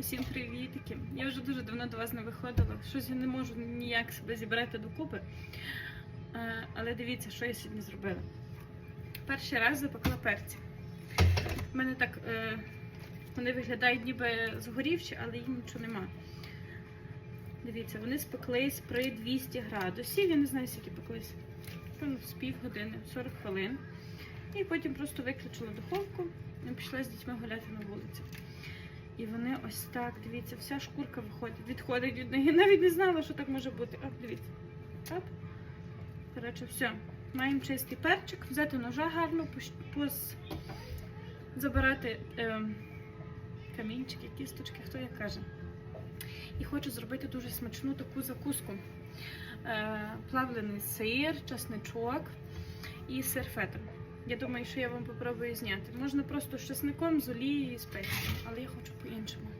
Усім привітики. Я вже дуже давно до вас не виходила. Щось я не можу ніяк себе зібрати докупи. Е, Але дивіться, що я сьогодні зробила. Перший раз запекла перці. У мене так е, вони виглядають ніби згорівші, але їх нічого нема. Дивіться, вони спеклись при 200 градусів. Я не знаю, скільки пеклись. З півгодини, 40 хвилин. І потім просто виключила духовку і пішла з дітьми гуляти на вулицю. І вони ось так, дивіться, вся шкурка виходить, відходить від. Я навіть не знала, що так може бути. Оп, дивіться. Оп. Коротше, все. Маємо чистий перчик, взяти ножа гарно, пос... забирати ем, камінчики, кісточки, хто як каже. І хочу зробити дуже смачну таку закуску. Е, плавлений сир, чесничок і сир фета. Я думаю, що я вам попробую зняти. Можна просто з чесником, з олією і спеціями, але я хочу по-іншому.